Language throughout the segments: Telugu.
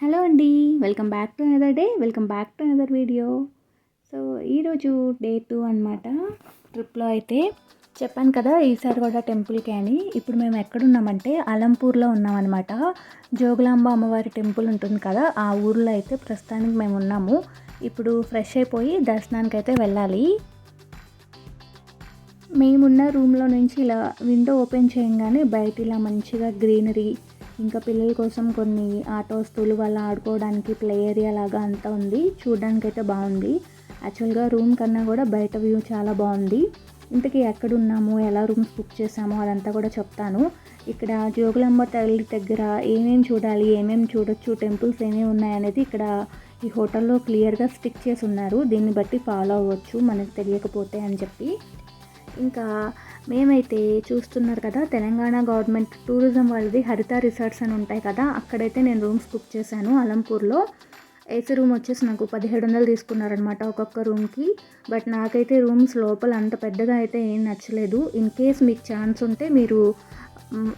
హలో అండి. Welcome back to another day. Welcome back to another video. So ఈరోజు డే టూ అనమాట ట్రిప్లో అయితే చెప్పాను కదా ఈసారి కూడా టెంపుల్కి అని. ఇప్పుడు మేము ఎక్కడున్నామంటే అలంపూర్లో ఉన్నామన్నమాట. జోగులాంబ అమ్మవారి టెంపుల్ ఉంటుంది కదా ఆ ఊర్లో అయితే ప్రస్తుతానికి మేము ఉన్నాము. ఇప్పుడు ఫ్రెష్ అయిపోయి దర్శనానికి అయితే వెళ్ళాలి. మేమున్న రూమ్లో నుంచి ఇలా విండో ఓపెన్ చేయగానే బయట ఇలా మంచిగా గ్రీనరీ ఇంకా పిల్లల కోసం కొన్ని ఆట వస్తువులు వాళ్ళు ఆడుకోవడానికి ప్లే ఏరియా లాగా అంతా ఉంది. చూడడానికి అయితే బాగుంది. యాక్చువల్గా రూమ్ కన్నా కూడా బయట వ్యూ చాలా బాగుంది. ఇంతకీ ఎక్కడ ఉన్నాము ఎలా రూమ్స్ బుక్ చేసామో అదంతా కూడా చెప్తాను. ఇక్కడ జోగులమ్మ తల్లి దగ్గర ఏమేమి చూడాలి? ఏమేమి చూడొచ్చు? టెంపుల్స్ ఏమేమి ఉన్నాయనేది ఇక్కడ ఈ హోటల్లో క్లియర్గా స్టిక్ చేసి ఉన్నారు. దీన్ని బట్టి ఫాలో అవ్వచ్చు. మనకు తెలియకపోతే అని చెప్పి. ఇంకా మేమైతే చూస్తున్నారు కదా తెలంగాణ గవర్నమెంట్ టూరిజం వాళ్ళది హరిత రిసార్ట్స్ అని ఉంటాయి కదా అక్కడైతే నేను రూమ్స్ బుక్ చేశాను అలంపూర్లో. ఏసీ రూమ్ వచ్చేసి నాకు పదిహేడు వందలు తీసుకున్నారనమాట ఒక్కొక్క రూమ్కి బట్ నాకైతే రూమ్స్ లోపల అంత పెద్దగా అయితే ఏం నచ్చలేదు. ఇన్ కేస్ మీకు ఛాన్స్ ఉంటే మీరు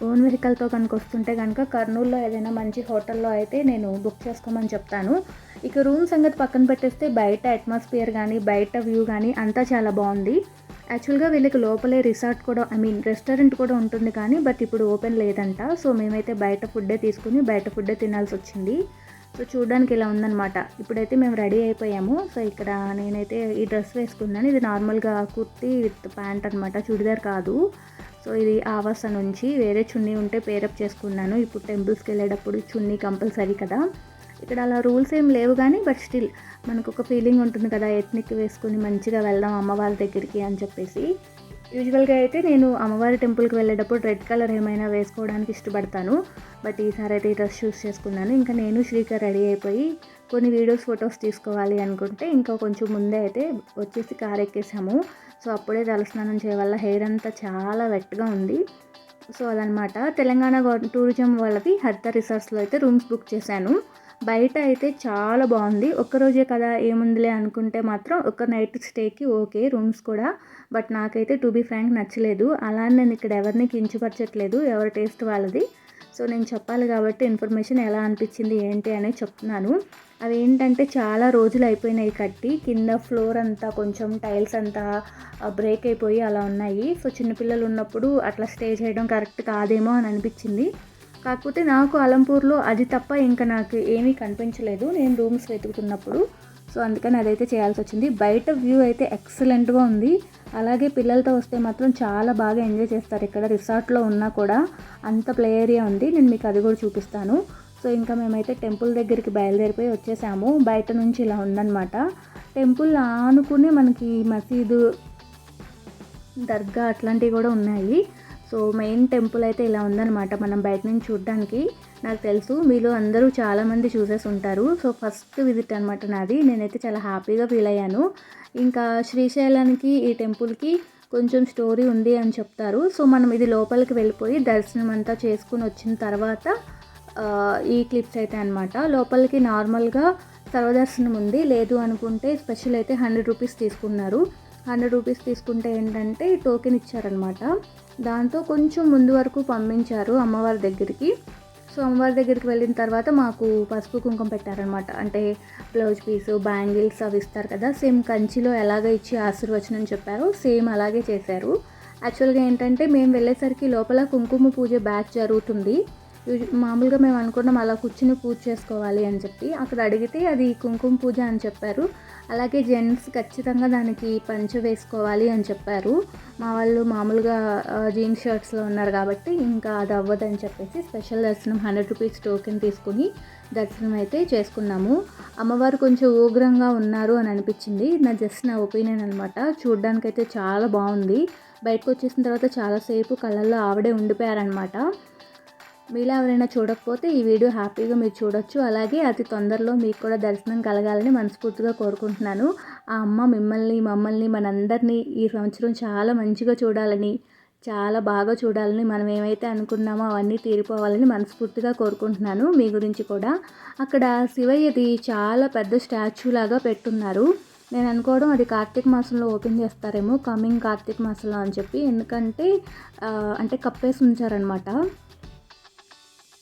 ఓన్ వెహికల్తో కనుక వస్తుంటే కనుక కర్నూలులో ఏదైనా మంచి హోటల్లో అయితే నేను బుక్ చేసుకోమని చెప్తాను. ఇక రూమ్ సంగతి పక్కన పెట్టేస్తే బయట అట్మాస్ఫియర్ కానీ బయట వ్యూ కానీ అంతా చాలా బాగుంది. యాక్చువల్గా వీళ్ళకి లోపలే రిసార్ట్ కూడా ఐ మీన్ రెస్టారెంట్ కూడా ఉంటుంది కానీ బట్ ఇప్పుడు ఓపెన్ లేదంట. సో మేమైతే బయట ఫుడ్డే తీసుకుని బయట ఫుడ్డే తినాల్సి వచ్చింది. సో చూడడానికి ఇలా ఉందన్నమాట. ఇప్పుడైతే మేము రెడీ అయిపోయాము. సో ఇక్కడ నేనైతే ఈ డ్రెస్ వేసుకున్నాను. ఇది నార్మల్గా కుర్తీ విత్ ప్యాంట్ అనమాట చుడిదార్ కాదు. సో ఇది ఆవాస నుంచి వేరే చున్నీ ఉంటే పేరప్ చేసుకున్నాను. ఇప్పుడు టెంపుల్స్కి వెళ్ళేటప్పుడు చున్నీ కంపల్సరీ కదా. ఇక్కడ అలా రూల్స్ ఏం లేవు కానీ బట్ స్టిల్ మనకు ఒక ఫీలింగ్ ఉంటుంది కదా ఎత్నిక్ వేసుకొని మంచిగా వెళ్దాం అమ్మవారి దగ్గరికి అని చెప్పేసి. యూజువల్గా అయితే నేను అమ్మవారి టెంపుల్కి వెళ్ళేటప్పుడు రెడ్ కలర్ ఏమైనా వేసుకోవడానికి ఇష్టపడతాను. బట్ ఈసారి అయితే ఈ డ్రెస్ చూస్ చేసుకున్నాను. ఇంకా నేను శ్రీకర్ రెడీ అయిపోయి కొన్ని వీడియోస్ ఫొటోస్ తీసుకోవాలి అనుకుంటే ఇంకా కొంచెం ముందే అయితే వచ్చేసి కార్ ఎక్కేసాము. సో అప్పుడే తలస్నానం చేయవల్ల హెయిర్ అంతా చాలా వెట్గా ఉంది. సో అదనమాట తెలంగాణ టూరిజం వాళ్ళది హరిత రిసార్ట్స్లో అయితే రూమ్స్ బుక్ చేశాను. బయట అయితే చాలా బాగుంది. ఒక్కరోజే కదా ఏముందిలే అనుకుంటే మాత్రం ఒక నైట్ స్టేకి ఓకే రూమ్స్ కూడా. బట్ నాకైతే టు బీ ఫ్రాంక్ నచ్చలేదు. అలానే నేను ఇక్కడ ఎవరిని కించపరచట్లేదు. ఎవరి టేస్ట్ వాళ్ళది. సో నేను చెప్పాలి కాబట్టి ఇన్ఫర్మేషన్ ఎలా అనిపించింది ఏంటి అనేది చెప్తున్నాను. అవి ఏంటంటే చాలా రోజులు అయిపోయినాయి కట్టి. కింద ఫ్లోర్ అంతా కొంచెం టైల్స్ అంతా బ్రేక్ అయిపోయి అలా ఉన్నాయి. సో చిన్నపిల్లలు ఉన్నప్పుడు అట్లా స్టే చేయడం కరెక్ట్ కాదేమో అని అనిపించింది. కాకపోతే నాకు అలంపూర్లో అది తప్ప ఇంకా నాకు ఏమీ కనిపించలేదు. నేను రూమ్స్ వెతుకుతున్నప్పుడు. సో అందుకని అదైతే చేయాల్సి వచ్చింది. బయట వ్యూ అయితే ఎక్సలెంట్గా ఉంది. అలాగే పిల్లలతో వస్తే మాత్రం చాలా బాగా ఎంజాయ్ చేస్తారు. ఇక్కడ రిసార్ట్లో ఉన్నా కూడా అంత ప్లే ఏరియా ఉంది. నేను మీకు అది కూడా చూపిస్తాను. సో ఇంకా మేమైతే టెంపుల్ దగ్గరికి బయలుదేరిపోయి వచ్చేసాము. బయట నుంచి ఇలా ఉందన్నమాట. టెంపుల్ ఆనుకునే మనకి మసీదు దర్గా అట్లాంటివి కూడా ఉన్నాయి. సో మెయిన్ టెంపుల్ అయితే ఇలా ఉందన్నమాట. మనం బయట నుంచి చూడడానికి నాకు తెలుసు మీలో అందరూ చాలామంది చూసేసి ఉంటారు. సో ఫస్ట్ విజిట్ అనమాట నాది. నేనైతే చాలా హ్యాపీగా ఫీల్ అయ్యాను. ఇంకా శ్రీశైలానికి ఈ టెంపుల్కి కొంచెం స్టోరీ ఉంది అని చెప్తారు. సో మనం ఇది లోపలికి వెళ్ళిపోయి దర్శనం అంతా చేసుకుని వచ్చిన తర్వాత ఈ క్లిప్స్ అయితే అనమాట లోపలికి నార్మల్గా సర్వదర్శనం ఉంది. లేదు అనుకుంటే స్పెషల్ అయితే హండ్రెడ్ రూపీస్ తీసుకున్నారు. హండ్రెడ్ రూపీస్ తీసుకుంటే ఏంటంటే టోకెన్ ఇచ్చారనమాట. దాంతో కొంచెం ముందు వరకు పంపించారు అమ్మవారి దగ్గరికి. సో అమ్మవారి దగ్గరికి వెళ్ళిన తర్వాత మాకు పసుపు కుంకుమ పెట్టారనమాట. అంటే బ్లౌజ్ పీసు బ్యాంగిల్స్ అవి ఇస్తారు కదా సేమ్ కంచిలో ఎలాగ ఇచ్చి ఆశీర్వచనం చెప్పారో సేమ్ అలాగే చేశారు. యాక్చువల్గా ఏంటంటే మేము వెళ్ళేసరికి లోపల కుంకుమ పూజ బ్యాచ్ జరుగుతుంది. మామూలుగా మేము అనుకున్నాం అలా కూర్చుని పూజ చేసుకోవాలి అని చెప్పి. అక్కడ అడిగితే అది కుంకుమ పూజ అని చెప్పారు. అలాగే జెంట్స్ ఖచ్చితంగా దానికి పంచ వేసుకోవాలి అని చెప్పారు. మా వాళ్ళు మామూలుగా జీన్స్ షర్ట్స్లో ఉన్నారు కాబట్టి ఇంకా అది అవ్వదని చెప్పేసి స్పెషల్ దర్శనం హండ్రెడ్ రూపీస్ టోకెన్ తీసుకుని దర్శనం అయితే చేసుకున్నాము. అమ్మవారు కొంచెం ఉగ్రంగా ఉన్నారు అని అనిపించింది. నా జస్ట్ నా ఒపీనియన్ అనమాట చూడ్డానికైతే చాలా బాగుంది. బయటకు వచ్చేసిన తర్వాత చాలాసేపు కళ్ళల్లో ఆవిడే ఉండిపోయారనమాట మీలో ఎవరైనా చూడకపోతే ఈ వీడియో హ్యాపీగా మీరు చూడొచ్చు. అలాగే అతి తొందరలో మీకు కూడా దర్శనం కలగాలని మనస్ఫూర్తిగా కోరుకుంటున్నాను. ఆ అమ్మ మిమ్మల్ని మమ్మల్ని మనందరినీ ఈ సంవత్సరం చాలా మంచిగా చూడాలని చాలా బాగా చూడాలని మనం ఏమైతే అనుకున్నామో అవన్నీ తీరిపోవాలని మనస్ఫూర్తిగా కోరుకుంటున్నాను. మీ గురించి కూడా. అక్కడ శివయ్యది చాలా పెద్ద స్టాచ్యూ లాగా పెట్టున్నారు. నేను అనుకోవడం అది కార్తీక మాసంలో ఓపెన్ చేస్తారేమో కమింగ్ కార్తీక మాసంలో అని చెప్పి. ఎందుకంటే అంటే కప్పేసి ఉంచారనమాట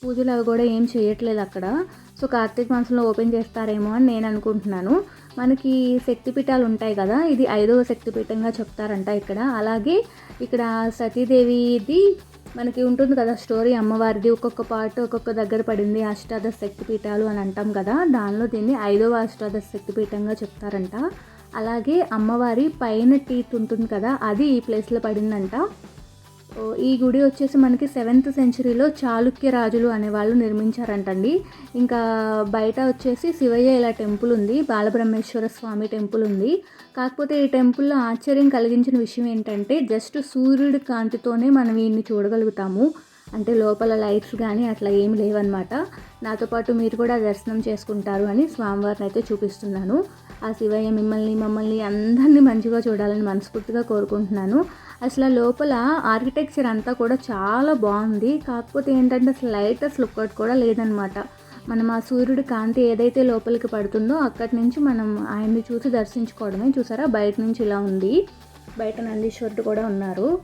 పూజలు అవి కూడా ఏం చేయట్లేదు అక్కడ. సో కార్తీక మాసంలో ఓపెన్ చేస్తారేమో అని నేను అనుకుంటున్నాను. మనకి శక్తిపీఠాలు ఉంటాయి కదా ఇది ఐదవ శక్తిపీఠంగా చెప్తారంట ఇక్కడ. అలాగే ఇక్కడ సతీదేవిది మనకి ఉంటుంది కదా స్టోరీ అమ్మవారిది. ఒక్కొక్క పార్ట్ ఒక్కొక్క దగ్గర పడింది అష్టాదశ శక్తిపీఠాలు అని అంటాం కదా. దానిలో దీన్ని ఐదవ అష్టాదశ శక్తిపీఠంగా చెప్తారంట. అలాగే అమ్మవారి పైన టీత్ ఉంటుంది కదా అది ఈ ప్లేస్లో పడిందంట. ఈ గుడి వచ్చేసి మనకి సెవెంత్ సెంచరీలో చాళుక్య రాజులు అనేవాళ్ళు నిర్మించారంటండి. ఇంకా బయట వచ్చేసి శివయ్య ఇలా టెంపుల్ ఉంది బాలబ్రహ్మేశ్వర స్వామి టెంపుల్ ఉంది. కాకపోతే ఈ టెంపుల్లో ఆశ్చర్యం కలిగించిన విషయం ఏంటంటే జస్ట్ సూర్యుడి కాంతితోనే మనం వీడిని చూడగలుగుతాము. అంటే లోపల లైట్స్ కానీ అట్లా ఏమి లేవన్నమాట. నాతో పాటు మీరు కూడా దర్శనం చేసుకుంటారు అని స్వామివారిని అయితే చూపిస్తున్నాను. ఆ శివయ్య మిమ్మల్ని మమ్మల్ని అందరినీ మంచిగా చూడాలని మనస్ఫూర్తిగా కోరుకుంటున్నాను. అసలు ఆ లోపల ఆర్కిటెక్చర్ అంతా కూడా చాలా బాగుంది. కాకపోతే ఏంటంటే అసలు లైట్ అసలు ఒక్కటి కూడా లేదనమాట మనం ఆ సూర్యుడి కాంతి ఏదైతే లోపలికి పడుతుందో అక్కడి నుంచి మనం ఆయన్ని చూసి దర్శించుకోవడమే చూసారా? బయట నుంచి ఇలా ఉంది. బయట నందీశ్వరుడు కూడా ఉన్నారు.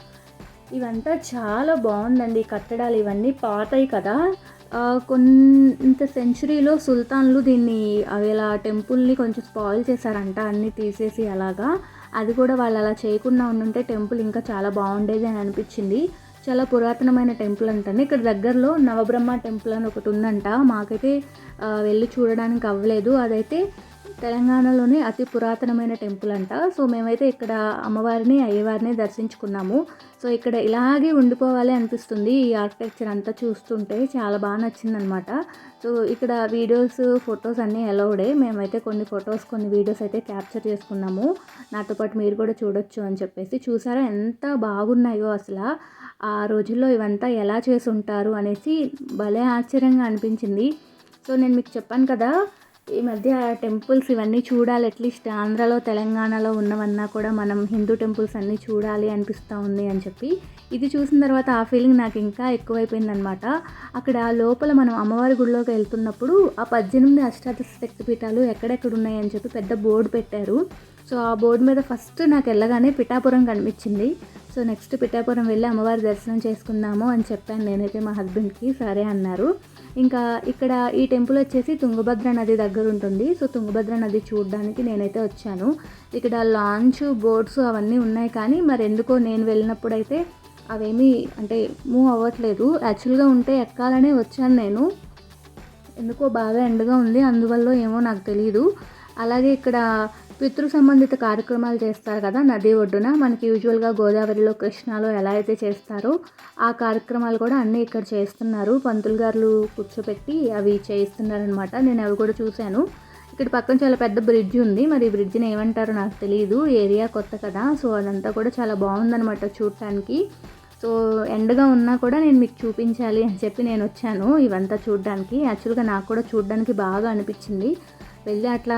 ఇవంతా చాలా బాగుందండి కట్టడాలు ఇవన్నీ పాతయి కదా. కొంత సెంచరీలో సుల్తాన్లు దీన్ని అవి ఇలా టెంపుల్ని కొంచెం స్పాయిల్ చేశారంట అన్నీ తీసేసి అలాగా. అది కూడా వాళ్ళు అలా చేయకుండా ఉండుంటే టెంపుల్ ఇంకా చాలా బాగుండేది అని అనిపించింది. చాలా పురాతనమైన టెంపుల్ అంటండి. ఇక్కడ దగ్గరలో నవబ్రహ్మ టెంపుల్ అని ఒకటి ఉందంట. మాకైతే వెళ్ళి చూడడానికి అవ్వలేదు. అదైతే తెలంగాణలోనే అతి పురాతనమైన టెంపుల్ అంట సో మేమైతే ఇక్కడ అమ్మవారిని అయ్యవారిని దర్శించుకున్నాము. సో ఇక్కడ ఇలాగే ఉండిపోవాలి అనిపిస్తుంది ఈ ఆర్కిటెక్చర్ అంతా చూస్తుంటే. చాలా బాగా నచ్చిందనమాట. సో ఇక్కడ వీడియోస్ ఫొటోస్ అన్నీ అలౌడే. మేమైతే కొన్ని ఫొటోస్ కొన్ని వీడియోస్ అయితే క్యాప్చర్ చేసుకున్నాము. నాతో పాటు మీరు కూడా చూడొచ్చు అని చెప్పేసి. చూసారా ఎంత బాగున్నాయో అసలు. ఆ రోజుల్లో ఇవంతా ఎలా చేసి ఉంటారు అనేసి భలే ఆశ్చర్యంగా అనిపించింది. సో నేను మీకు చెప్పాను కదా ఈ మధ్య టెంపుల్స్ ఇవన్నీ చూడాలి అట్లీస్ట్ ఆంధ్రాలో తెలంగాణలో ఉన్నవన్నా కూడా మనం హిందూ టెంపుల్స్ అన్నీ చూడాలి అనిపిస్తూ ఉంది అని చెప్పి. ఇది చూసిన తర్వాత ఆ ఫీలింగ్ నాకు ఇంకా ఎక్కువైపోయిందనమాట అక్కడ లోపల మనం అమ్మవారి గుడిలోకి వెళ్తున్నప్పుడు ఆ పద్దెనిమిది అష్టాదశ శక్తిపీఠాలు ఎక్కడెక్కడ ఉన్నాయని చెప్పి పెద్ద బోర్డు పెట్టారు. సో ఆ బోర్డు మీద ఫస్ట్ నాకు వెళ్ళగానే పిఠాపురం కనిపించింది. సో నెక్స్ట్ పిఠాపురం వెళ్ళి అమ్మవారి దర్శనం చేసుకుందాము అని చెప్పాను నేనైతే మా హస్బెండ్కి. సరే అన్నారు. ఇంకా ఇక్కడ ఈ టెంపుల్ వచ్చేసి తుంగభద్ర నది దగ్గర ఉంటుంది. సో తుంగభద్ర నది చూడడానికి నేనైతే వచ్చాను. ఇక్కడ లాంచ్ బోట్స్ అవన్నీ ఉన్నాయి కానీ మరి ఎందుకో నేను వెళ్ళినప్పుడు అయితే అవేమీ అంటే మూవ్ అవ్వట్లేదు. యాక్చువల్గా ఉంటే ఎక్కాలనే వచ్చాను నేను. ఎందుకో బాగా ఎండగా ఉంది. అందువల్ల ఏమో నాకు తెలియదు అలాగే ఇక్కడ పితృ సంబంధిత కార్యక్రమాలు చేస్తారు కదా నది ఒడ్డున. మనకి యూజువల్గా గోదావరిలో కృష్ణాలో ఎలా అయితే చేస్తారో ఆ కార్యక్రమాలు కూడా అన్నీ ఇక్కడ చేస్తున్నారు. పంతులు గారు కూర్చోపెట్టి అవి చేయిస్తున్నారనమాట నేను అవి కూడా చూశాను. ఇక్కడ పక్కన చాలా పెద్ద బ్రిడ్జ్ ఉంది. మరి ఈ బ్రిడ్జ్ని ఏమంటారో నాకు తెలియదు ఏరియా కొత్త కదా. సో అదంతా కూడా చాలా బాగుందనమాట చూడటానికి సో ఎండగా ఉన్నా కూడా నేను మీకు చూపించాలి అని చెప్పి నేను వచ్చాను ఇవంతా చూడడానికి. యాక్చువల్గా నాకు కూడా చూడడానికి బాగా అనిపించింది. వెళ్ళి అట్లా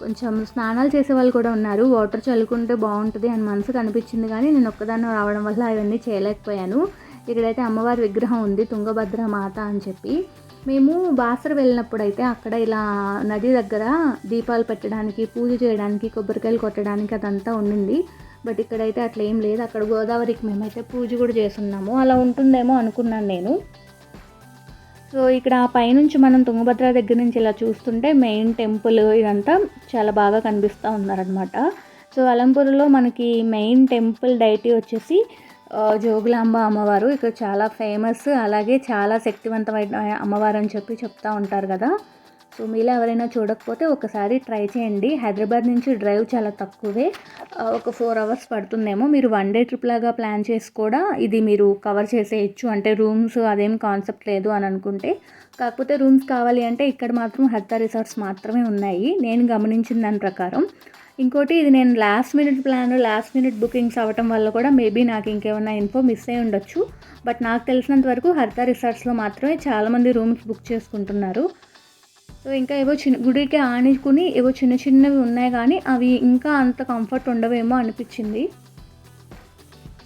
కొంచెం స్నానాలు చేసే వాళ్ళు కూడా ఉన్నారు. వాటర్ చల్లుకుంటే బాగుంటుంది అని మనసుకు అనిపించింది కానీ నేను ఒక్కదాన్ని రావడం వల్ల అవన్నీ చేయలేకపోయాను. ఇక్కడైతే అమ్మవారి విగ్రహం ఉంది తుంగభద్ర మాత అని చెప్పి. మేము బాసర వెళ్ళినప్పుడు అయితే అక్కడ ఇలా నది దగ్గర దీపాలు పెట్టడానికి పూజ చేయడానికి కొబ్బరికాయలు కొట్టడానికి అదంతా ఉండింది. బట్ ఇక్కడైతే అట్లా ఏం లేదు. అక్కడ గోదావరికి మేమైతే పూజ కూడా చేస్తున్నాము. అలా ఉంటుందేమో అనుకున్నాను నేను. సో ఇక్కడ ఆ పైనుంచి మనం తుంగభద్ర దగ్గర నుంచి ఇలా చూస్తుంటే మెయిన్ టెంపుల్ ఇదంతా చాలా బాగా కనిపిస్తూ ఉన్నారనమాట సో అలంపూర్లో మనకి మెయిన్ టెంపుల్ డైటీ వచ్చేసి జోగులాంబ అమ్మవారు. ఇక్కడ చాలా ఫేమస్ అలాగే చాలా శక్తివంతమైన అమ్మవారు అని చెప్పి చెప్తా ఉంటారు కదా. సో మీలో ఎవరైనా చూడకపోతే ఒకసారి ట్రై చేయండి. హైదరాబాద్ నుంచి డ్రైవ్ చాలా తక్కువే. ఒక ఫోర్ అవర్స్ పడుతుందేమో. మీరు వన్ డే ట్రిప్ లాగా ప్లాన్ చేసి కూడా ఇది మీరు కవర్ చేసేయచ్చు. అంటే రూమ్స్ అదేం కాన్సెప్ట్ లేదు అని అనుకుంటే. కాకపోతే రూమ్స్ కావాలి అంటే ఇక్కడ మాత్రం హత్తా రిసార్ట్స్ మాత్రమే ఉన్నాయి. నేను గమనించిన దాని ప్రకారం. ఇంకోటి ఇది నేను last minute plan last minute bookings అవ్వటం వల్ల కూడా మేబీ నాకు ఇంకేమైనా ఇన్ఫో మిస్ అయి ఉండొచ్చు. బట్ నాకు తెలిసినంత వరకు హర్తా రిసార్ట్స్లో మాత్రమే చాలామంది రూమ్స్ బుక్ చేసుకుంటున్నారు. సో ఇంకా ఏవో చిన్న గుడికి ఆనుకుని ఏవో చిన్న చిన్నవి ఉన్నాయి కానీ అవి ఇంకా అంత కంఫర్ట్ ఉండవేమో అనిపించింది.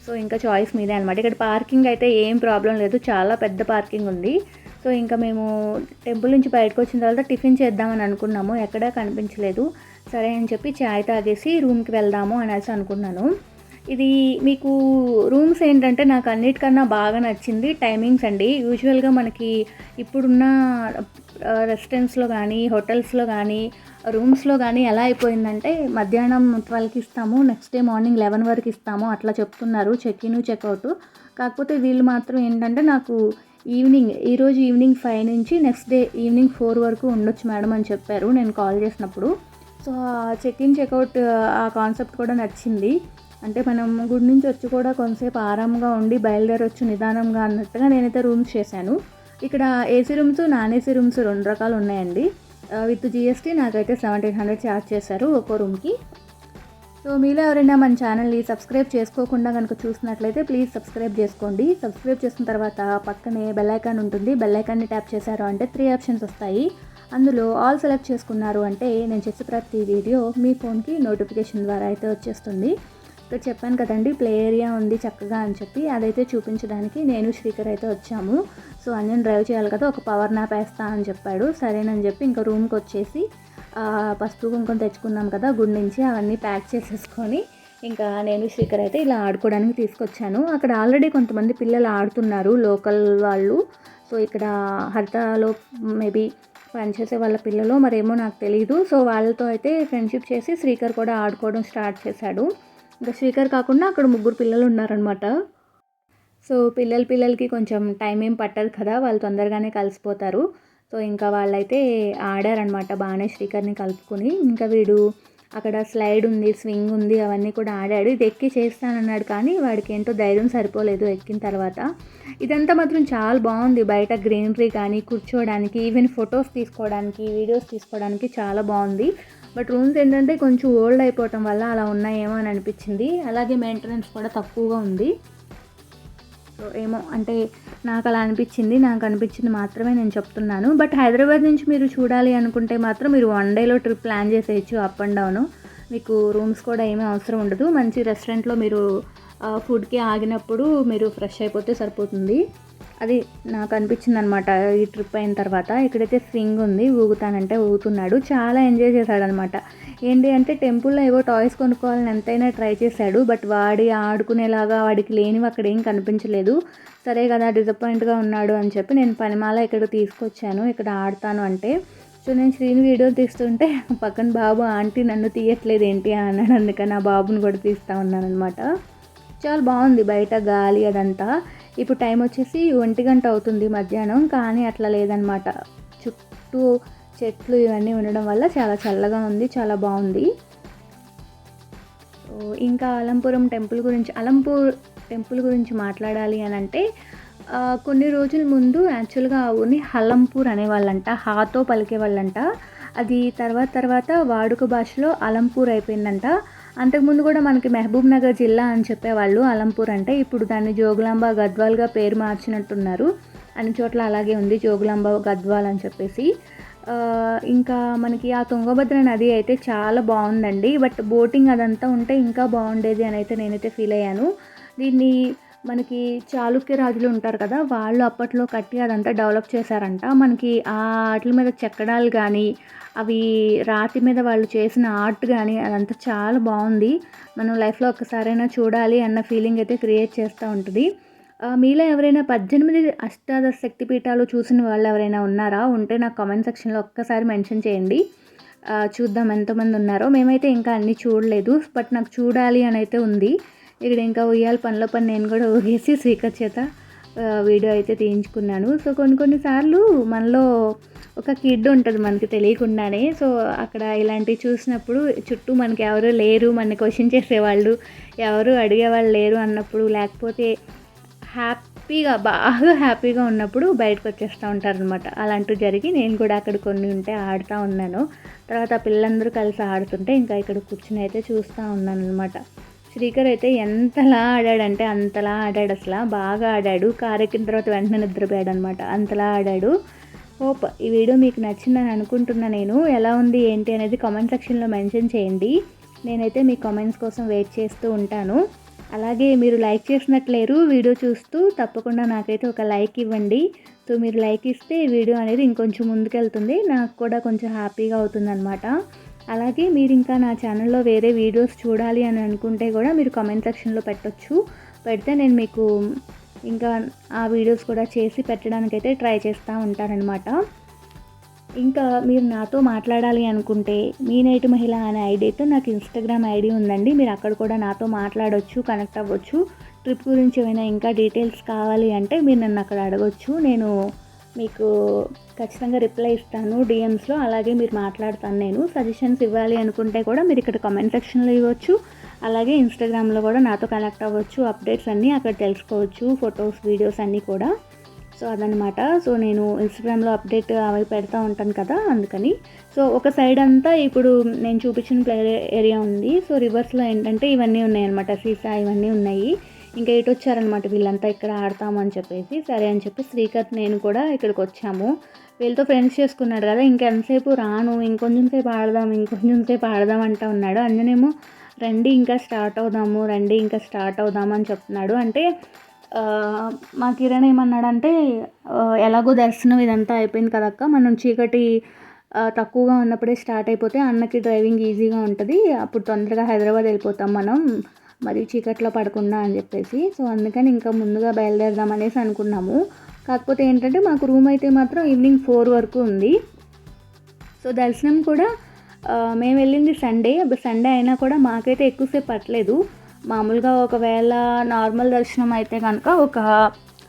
సో ఇంకా చాయిస్ మీదే అనమాట ఇక్కడ పార్కింగ్ అయితే ఏం ప్రాబ్లం లేదు. చాలా పెద్ద పార్కింగ్ ఉంది. సో ఇంకా మేము టెంపుల్ నుంచి బయటకు వచ్చిన తర్వాత టిఫిన్ చేద్దామని అనుకున్నాము. ఎక్కడా కనిపించలేదు. సరే అని చెప్పి చాయ్ తాగేసి రూమ్కి వెళ్దాము అనేసి అనుకున్నాను. ఇది మీకు రూమ్స్ ఏంటంటే నాకు అన్నిటికన్నా బాగా నచ్చింది టైమింగ్స్ అండి. యూజువల్గా మనకి ఇప్పుడున్న రెస్టారెంట్స్లో కానీ హోటల్స్లో కానీ రూమ్స్లో కానీ ఎలా అయిపోయిందంటే మధ్యాహ్నం ట్వెల్వ్కి ఇస్తాము నెక్స్ట్ డే మార్నింగ్ లెవెన్ వరకు ఇస్తాము అట్లా చెప్తున్నారు. చెక్ ఇన్ చెక్అవుట్ కాకపోతే వీళ్ళు మాత్రం ఏంటంటే నాకు ఈవినింగ్ ఈరోజు ఈవినింగ్ ఫైవ్ నుంచి నెక్స్ట్ డే ఈవినింగ్ ఫోర్ వరకు ఉండొచ్చు మేడం అని చెప్పారు నేను కాల్ చేసినప్పుడు. సో చెక్ ఇన్ చెక్అవుట్ ఆ కాన్సెప్ట్ కూడా నచ్చింది. అంటే మనం గుడి నుంచి వచ్చి కూడా కొంతసేపు ఆరాంగా ఉండి బయలుదేరొచ్చు నిదానంగా అన్నట్టుగా నేనైతే రూమ్స్ చేశాను. ఇక్కడ AC rooms non AC rooms రెండు రకాలు ఉన్నాయండి. Uh, విత్ జిఎస్టీ నాకైతే సెవెంటీన్ హండ్రెడ్ ఛార్జ్ చేశారు ఒక్కో రూమ్కి సో మీలో ఎవరైనా మన ఛానల్ని సబ్స్క్రైబ్ చేసుకోకుండా కనుక చూసినట్లయితే ప్లీజ్ సబ్స్క్రైబ్ చేసుకోండి. సబ్స్క్రైబ్ చేసిన తర్వాత పక్కనే బెల్ ఐకాన్ ఉంటుంది. బెల్ ఐకాన్ని ట్యాప్ చేశారు అంటే త్రీ ఆప్షన్స్ వస్తాయి. అందులో ఆల్ సెలెక్ట్ చేసుకున్నారు అంటే నేను చేసే ప్రతి వీడియో మీ ఫోన్కి నోటిఫికేషన్ ద్వారా అయితే వచ్చేస్తుంది. ఇక్కడ చెప్పాను కదండి ప్లే ఏరియా ఉంది చక్కగా అని చెప్పి అదైతే చూపించడానికి నేను శ్రీకర్ అయితే వచ్చాము. సో అంజన్ డ్రైవ్ చేయాలి కదా ఒక పవర్ నాప్ వేస్తా అని చెప్పాడు. సరేనని చెప్పి ఇంకా రూమ్కి వచ్చేసి పసుపు కుంకుమ తెచ్చుకున్నాం కదా గుడి నుంచి అవన్నీ ప్యాక్ చేసేసుకొని ఇంకా నేను శ్రీకర్ అయితే ఇలా ఆడుకోవడానికి తీసుకొచ్చాను. అక్కడ ఆల్రెడీ కొంతమంది పిల్లలు ఆడుతున్నారు లోకల్ వాళ్ళు. సో ఇక్కడ హరితలో మేబీ పనిచేసే వాళ్ళ పిల్లలు మరేమో నాకు తెలియదు సో వాళ్ళతో అయితే ఫ్రెండ్షిప్ చేసి శ్రీకర్ కూడా ఆడుకోవడం స్టార్ట్ చేశాడు. ఇంకా శ్రీకర్ కాకుండా అక్కడ ముగ్గురు పిల్లలు ఉన్నారనమాట సో పిల్లల పిల్లలకి కొంచెం టైం ఏం పట్టదు కదా వాళ్ళు తొందరగానే కలిసిపోతారు. సో ఇంకా వాళ్ళైతే ఆడారనమాట బాగానే శ్రీకర్ని కలుపుకొని. ఇంకా వీడు అక్కడ స్లైడ్ ఉంది స్వింగ్ ఉంది అవన్నీ కూడా ఆడాడు. ఇది ఎక్కి చేస్తానన్నాడు కానీ వాడికి ఏంటో ధైర్యం సరిపోలేదు ఎక్కిన తర్వాత. ఇదంతా మాత్రం చాలా బాగుంది. బయట గ్రీనరీ కానీ కూర్చోవడానికి ఈవెన్ ఫొటోస్ తీసుకోవడానికి వీడియోస్ తీసుకోవడానికి చాలా బాగుంది. బట్ రూమ్స్ ఏంటంటే కొంచెం ఓల్డ్ అయిపోవటం వల్ల అలా ఉన్నాయేమో అని అనిపించింది. అలాగే మెయింటెనెన్స్ కూడా తక్కువగా ఉంది. సో ఏమో అంటే నాకు అలా అనిపించింది. నాకు అనిపించింది మాత్రమే నేను చెప్తున్నాను. బట్ హైదరాబాద్ నుంచి మీరు చూడాలి అనుకుంటే మాత్రం మీరు వన్ డేలో ట్రిప్ ప్లాన్ చేసేయచ్చు అప్ అండ్ డౌన్. మీకు రూమ్స్ కూడా ఏమీ అవసరం ఉండదు. మంచి రెస్టారెంట్లో మీరు ఫుడ్కి ఆగినప్పుడు మీరు ఫ్రెష్ అయిపోతే సరిపోతుంది. అది నాకు అనిపించింది అనమాట ఈ ట్రిప్ అయిన తర్వాత ఇక్కడైతే స్వింగ్ ఉంది ఊగుతానంటే ఊగుతున్నాడు చాలా ఎంజాయ్ చేశాడనమాట. ఏంటి అంటే టెంపుల్లో ఏవో టాయ్స్ కొనుక్కోవాలని ఎంతైనా ట్రై చేశాడు బట్ వాడి ఆడుకునేలాగా వాడికి లేనివి అక్కడ ఏం కనిపించలేదు. సరే కదా డిసప్పాయింట్గా ఉన్నాడు అని చెప్పి నేను పనిమాల ఇక్కడ తీసుకొచ్చాను ఇక్కడ ఆడతాను అంటే. సో నేను శ్రీని వీడియో తీస్తుంటే పక్కన బాబు ఆంటీ నన్ను తీయట్లేదు ఏంటి? అని అన్నాడు. అందుకని నా బాబుని కూడా తీస్తా ఉన్నాను అనమాట చాలా బాగుంది బయట గాలి అదంతా. ఇప్పుడు టైం వచ్చేసి ఒంటి గంట అవుతుంది మధ్యాహ్నం కానీ అట్లా లేదనమాట చుట్టూ చెట్లు ఇవన్నీ ఉండడం వల్ల చాలా చల్లగా ఉంది చాలా బాగుంది. ఇంకా అలంపురం టెంపుల్ గురించి అలంపూర్ టెంపుల్ గురించి మాట్లాడాలి అని అంటే కొన్ని రోజుల ముందు యాక్చువల్గా ఆ ఊరిని హలంపూర్ అనేవాళ్ళంట హాతో పలికేవాళ్ళంట. అది తర్వాత తర్వాత వాడుక భాషలో అలంపూర్ అయిపోయిందంట. అంతకుముందు కూడా మనకి మహబూబ్ నగర్ జిల్లా అని చెప్పేవాళ్ళు అలంపూర్ అంటే ఇప్పుడు దాన్ని జోగులాంబ గద్వాల్గా పేరు మార్చినట్టున్నారు. అన్ని చోట్ల అలాగే ఉంది జోగులాంబ గద్వాల్ అని చెప్పేసి. ఇంకా మనకి ఆ తుంగభద్ర నది అయితే చాలా బాగుందండి. బట్ బోటింగ్ అదంతా ఉంటే ఇంకా బాగుండేది అని అయితే నేనైతే ఫీల్ అయ్యాను. దీన్ని మనకి చాళుక్య రాజులు ఉంటారు కదా వాళ్ళు అప్పట్లో కట్టి అదంతా డెవలప్ చేశారంట. మనకి ఆ వాటి మీద చెక్కడాలు కానీ అవి రాతి మీద వాళ్ళు చేసిన ఆర్ట్ కానీ అదంతా చాలా బాగుంది. మనం లైఫ్లో ఒక్కసారైనా చూడాలి అన్న ఫీలింగ్ అయితే క్రియేట్ చేస్తూ ఉంటుంది. మీలో ఎవరైనా పద్దెనిమిది అష్టాదశ శక్తిపీఠాలు చూసిన వాళ్ళు ఎవరైనా ఉన్నారా? ఉంటే నాకు కామెంట్ సెక్షన్లో ఒక్కసారి మెన్షన్ చేయండి. చూద్దాం ఎంతమంది ఉన్నారో. మేమైతే ఇంకా అన్నీ చూడలేదు బట్ నాకు చూడాలి అని అయితే ఉంది. ఇక్కడ ఇంకా ఉయ్యాలి పనిలో పని నేను కూడా ఊగేసి స్పీకర్ చేత వీడియో అయితే తీయించుకున్నాను. సో కొన్ని కొన్నిసార్లు మనలో ఒక కిడ్ ఉంటుంది మనకి తెలియకుండానే. సో అక్కడ ఇలాంటివి చూసినప్పుడు చుట్టూ మనకి ఎవరు లేరు మన క్వశ్చన్ చేసేవాళ్ళు ఎవరు అడిగేవాళ్ళు లేరు అన్నప్పుడు లేకపోతే హ్యాపీగా బాగా హ్యాపీగా ఉన్నప్పుడు బయటకు వచ్చేస్తూ ఉంటారు అనమాట అలాంటివి జరిగి నేను కూడా అక్కడ కొన్ని ఉంటే ఆడుతూ ఉన్నాను. తర్వాత పిల్లలందరూ కలిసి ఆడుతుంటే ఇంకా ఇక్కడ కూర్చుని అయితే చూస్తూ ఉన్నాను అనమాట శ్రీకర్ అయితే ఎంతలా ఆడాడంటే అంతలా ఆడాడు అసలు. బాగా ఆడాడు. కారెక్కిన తర్వాత వెంటనే నిద్రపోయాడు అనమాట అంతలా ఆడాడు. హోప్ ఈ వీడియో మీకు నచ్చిందని అనుకుంటున్నా నేను. ఎలా ఉంది ఏంటి అనేది కామెంట్ సెక్షన్లో మెన్షన్ చేయండి. నేనైతే మీ కామెంట్స్ కోసం వెయిట్ చేస్తూ ఉంటాను. అలాగే మీరు లైక్ చేసినట్లేరు వీడియో చూస్తూ తప్పకుండా నాకైతే ఒక లైక్ ఇవ్వండి. సో మీరు లైక్ ఇస్తే వీడియో అనేది ఇంకొంచెం ముందుకెళ్తుంది. నాకు కూడా కొంచెం హ్యాపీగా అవుతుంది అనమాట అలాగే మీరు ఇంకా నా ఛానల్లో వేరే వీడియోస్ చూడాలి అని అనుకుంటే కూడా మీరు కామెంట్ సెక్షన్లో పెట్టొచ్చు. పెడితే నేను మీకు ఇంకా ఆ వీడియోస్ కూడా చేసి పెట్టడానికైతే ట్రై చేస్తూ ఉంటానన్నమాట ఇంకా మీరు నాతో మాట్లాడాలి అనుకుంటే మీ నైట్ మహిళ అనే ఐడితో నాకు ఇన్స్టాగ్రామ్ ఐడి ఉందండి. మీరు అక్కడ కూడా నాతో మాట్లాడవచ్చు కనెక్ట్ అవ్వచ్చు. ట్రిప్ గురించి ఏమైనా ఇంకా డీటెయిల్స్ కావాలి అంటే మీరు నన్ను అక్కడ అడగొచ్చు. నేను మీకు ఖచ్చితంగా రిప్లై ఇస్తాను డిఎమ్స్లో అలాగే మీరు మాట్లాడతాను నేను. సజెషన్స్ ఇవ్వాలి అనుకుంటే కూడా మీరు ఇక్కడ కామెంట్ సెక్షన్లో ఇవ్వచ్చు. అలాగే ఇన్స్టాగ్రామ్లో కూడా నాతో కనెక్ట్ అవ్వచ్చు అప్డేట్స్ అన్నీ అక్కడ తెలుసుకోవచ్చు ఫొటోస్ వీడియోస్ అన్నీ కూడా. సో అదనమాట సో నేను ఇన్స్టాగ్రామ్లో అప్డేట్ అవి పెడతా ఉంటాను కదా అందుకని. సో ఒక సైడ్ అంతా ఇప్పుడు నేను చూపించిన ప్లే ఏరియా ఉంది. సో రివర్స్లో ఏంటంటే ఇవన్నీ ఉన్నాయి అనమాట సీసా ఇవన్నీ ఉన్నాయి. ఇంకా ఇటు వచ్చారనమాట వీళ్ళంతా ఇక్కడ ఆడతామని చెప్పేసి. సరే అని చెప్పి శ్రీకర్ నేను కూడా ఇక్కడికి వచ్చాము. వీళ్ళతో ఫ్రెండ్స్ చేసుకున్నాడు కదా ఇంకెంతసేపు రాను ఇంకొంచెం సేపు ఆడదాం ఇంకొంచెం సేపు ఆడదాం అంటా ఉన్నాడు. అందునేమో రండి ఇంకా స్టార్ట్ అవుదాము రండి ఇంకా స్టార్ట్ అవుదాము అని చెప్తున్నాడు. అంటే మా కిరణ్ ఏమన్నాడంటే ఎలాగో దర్శనం ఇదంతా అయిపోయింది కదక్క మనం చీకటి తక్కువగా ఉన్నప్పుడే స్టార్ట్ అయిపోతే అన్నకి డ్రైవింగ్ ఈజీగా ఉంటుంది అప్పుడు తొందరగా హైదరాబాద్ వెళ్ళిపోతాం మనం మరి చీకట్లో పడకుండా అని చెప్పేసి. సో అందుకని ఇంకా ముందుగా బయలుదేరదాం అనేసి అనుకున్నాము. కాకపోతే ఏంటంటే మాకు రూమ్ అయితే మాత్రం ఈవినింగ్ ఫోర్ వరకు ఉంది. సో దర్శనం కూడా మేము వెళ్ళింది సండే సండే అయినా కూడా మాకైతే ఎక్కువసేపు పట్టలేదు. మామూలుగా ఒకవేళ నార్మల్ దర్శనం అయితే కనుక ఒక